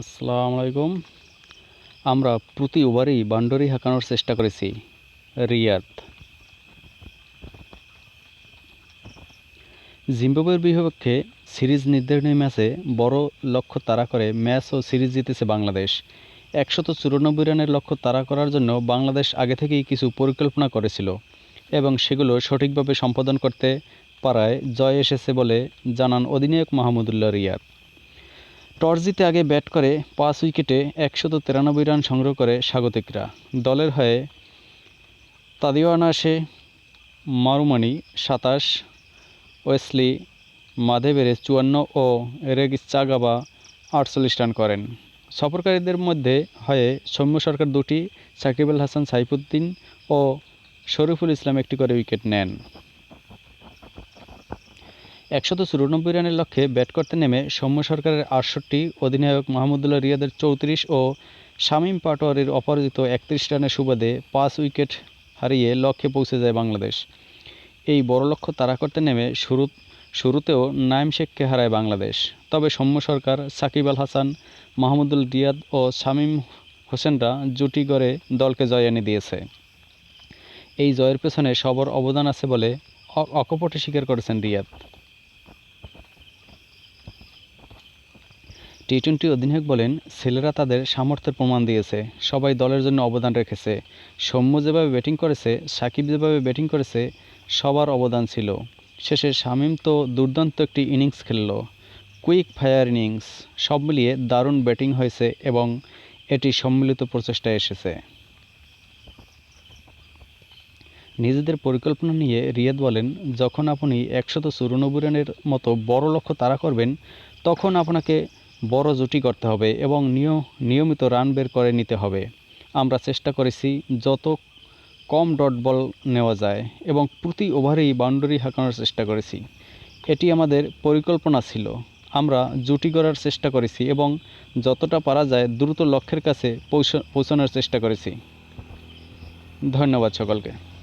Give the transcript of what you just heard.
আসসালামু আলাইকুম আমরা প্রতি ওভারেই বাউন্ডারি হাঁকানোর চেষ্টা করেছি, রিয়াদ। জিম্বাবুয়ের বিপক্ষে সিরিজ নির্ধারণী ম্যাচে বড় লক্ষ্য তাড়া করে ম্যাচ ও সিরিজ জিতেছে বাংলাদেশ। একশত চুরানব্বই রানের লক্ষ্য তাড়া করার জন্য বাংলাদেশ আগে থেকেই কিছু পরিকল্পনা করেছিল এবং সেগুলো সঠিকভাবে সম্পাদন করতে পারায় জয় এসেছে বলে জানান অধিনায়ক মাহমুদুল্লাহ রিয়াদ। টস জিতে আগে ব্যাট করে পাঁচ উইকেটে একশত তিরানব্বই রান সংগ্রহ করে স্বাগতিকরা। দলের হয়ে তাদিওয়ানাসে মারুমানি সাতাশ, ওয়েসলি, মাধেবেরে চুয়ান্ন ও রেগ চাগাবা আটচল্লিশ রান করেন। সফরকারীদের মধ্যে হয়ে সৌম্য সরকার দুটি, সাকিব আল হাসান সাইফুদ্দিন ও শরীফুল ইসলাম একটি করে উইকেট নেন। একশত চুরানব্বই রানের লক্ষ্যে ব্যাট করতে নেমে সৌম্য সরকারের আটষট্টি, অধিনায়ক মাহমুদুল্লাহ রিয়াদের চৌত্রিশ ও শামীম পাটোয়ারির অপরাজিত একত্রিশ রানের সুবাদে পাঁচ উইকেট হারিয়ে লক্ষ্যে পৌঁছে যায় বাংলাদেশ। এই বড় লক্ষ্য তাড়া করতে নেমে শুরু শুরুতেও নাইম শেখকে হারায় বাংলাদেশ। তবে সৌম্য সরকার, সাকিব আল হাসান, মাহমুদুল রিয়াদ ও শামীম হোসেনরা জুটি গড়ে দলকে জয় এনে দিয়েছে। এই জয়ের পেছনে সবার অবদান আছে বলে অকপটে স্বীকার করেছেন রিয়াদ। টি টোয়েন্টি অধিনায়ক বলেন, ছেলেরা তাদের সামর্থ্যের প্রমাণ দিয়েছে, সবাই দলের জন্য অবদান রেখেছে। সৌম্য যেভাবে ব্যাটিং করেছে, সাকিব যেভাবে ব্যাটিং করেছে, সবার অবদান ছিল। শেষে শামীম তো দুর্দান্ত একটি ইনিংস খেলল। কুইক ফায়ার ইনিংস, সব মিলিয়ে দারুণ ব্যাটিং হয়েছে এবং এটি সম্মিলিত প্রচেষ্টায় এসেছে। নিজেদের পরিকল্পনা নিয়ে রিয়াদ বলেন, যখন আপনি একশত চুরানব্বই রানের মতো বড় লক্ষ্য তাড়া করবেন, তখন আপনাকে বড় জুটি করতে হবে এবং নিয় নিয়মিত রান বের করে নিতে হবে। আমরা চেষ্টা করেছি যত কম ডট বল নেওয়া যায় এবং প্রতি ওভারেই বাউন্ডারি হাঁকানোর চেষ্টা করেছি। এটি আমাদের পরিকল্পনা ছিল। আমরা জুটি করার চেষ্টা করেছি এবং যতটা পারা যায় দ্রুত লক্ষ্যের কাছে পৌঁছ পৌঁছানোর চেষ্টা করেছি। ধন্যবাদ সকলকে।